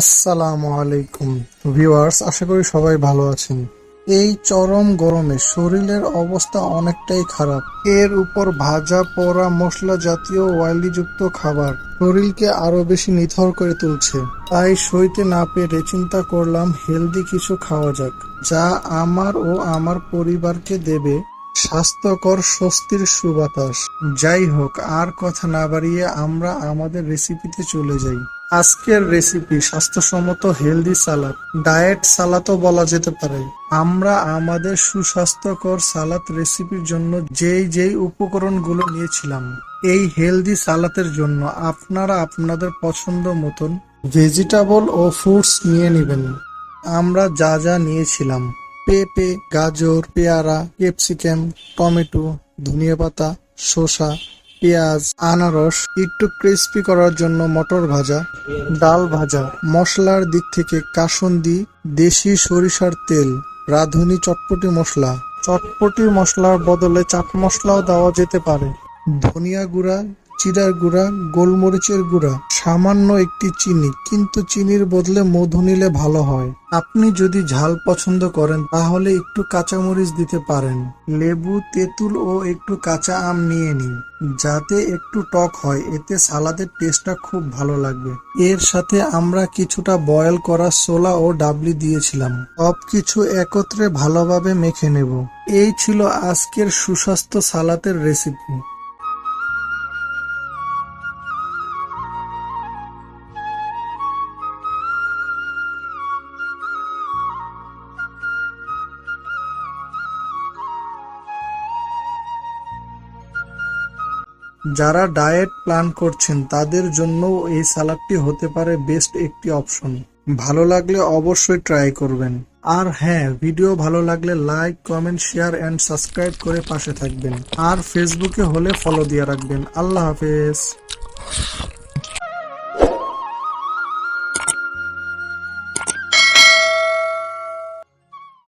আসসালামু আলাইকুম। ভিউয়ার্স, আশা করি সবাই ভালো আছেন। এই চরম গরমে শরীরের অবস্থা অনেকটাই খারাপ। এর উপর ভাজা, পোড়া, মশলা জাতীয় অয়েলিযুক্ত খাবার শরীরকে আরও বেশি নিথর করে তুলছে। তাই সইতে না পেরে চিন্তা করলাম, হেলদি কিছু খাওয়া যাক, যা আমার ও আমার পরিবারকে দেবে স্বাস্থ্যকর স্বস্তির সুবাতাস। যাই হোক, আর কথা না বাড়িয়ে আমরা আমাদের রেসিপিতে চলে যাই। আজকের রেসিপি স্বাস্থ্যসম্মত হেলদি সালাদ ডায়েট সালাদও বলা যেতে পারে। আমরা আমাদের সুস্বাস্থ্যকর সালাদ রেসিপির জন্য যেই যেই উপকরণগুলো নিয়েছিলাম, এই হেলদি সালাতের জন্য আপনারা আপনাদের পছন্দ মতন ভেজিটেবল ও ফ্রুটস নিয়ে নেবেন। আমরা যা যা নিয়েছিলাম, পেঁপে, গাজর, পেয়ারা ক্যাপসিকাম টমেটো, ধনিয়া পাতা, শসা পেঁয়াজ, আনারস, একটু ক্রিস্পি করার জন্য মটর ভাজা, ডাল ভাজা, মশলার দিক থেকে কাসন্দি, দেশি সরিষার তেল, রাঁধুনি চটপটি মশলা। চটপটি মশলার বদলে চাট মশলাও দেওয়া যেতে পারে। ধনিয়া গুঁড়া, জিরার গুঁড়া, গোলমরিচের গুঁড়া। সামান্য একটি চিনি, কিন্তু চিনির বদলে মধু নিলে ভালো হয়। আপনি যদি ঝাল পছন্দ করেন, তাহলে একটু কাঁচামরিচ দিতে পারেন। লেবু, তেঁতুল ও একটু কাঁচা আম নিয়ে নিন। যাতে একটু টক হয়, এতে সালাদের টেস্টটা খুব ভালো লাগবে। এর সাথে আমরা কিছুটা বয়েল করা সোলা ও ডাবলি দিয়েছিলাম। সব কিছু একত্রে ভালোভাবে মেখে নেব। এই ছিল আজকের সুস্বাস্থ্য সালাতের রেসিপি যারা ডায়েট প্ল্যান করছেন, তাদের জন্যও এই সালাদটি হতে পারে বেস্ট একটি অপশন। ভালো লাগলে অবশ্যই ট্রাই করবেন। আর হ্যাঁ ভিডিও ভালো লাগলে like, comment, share and subscribe করে পাশে থাকবেন। আর ফেসবুকে হলে ফলো দিয়ে রাখবেন। আল্লাহ হাফেজ।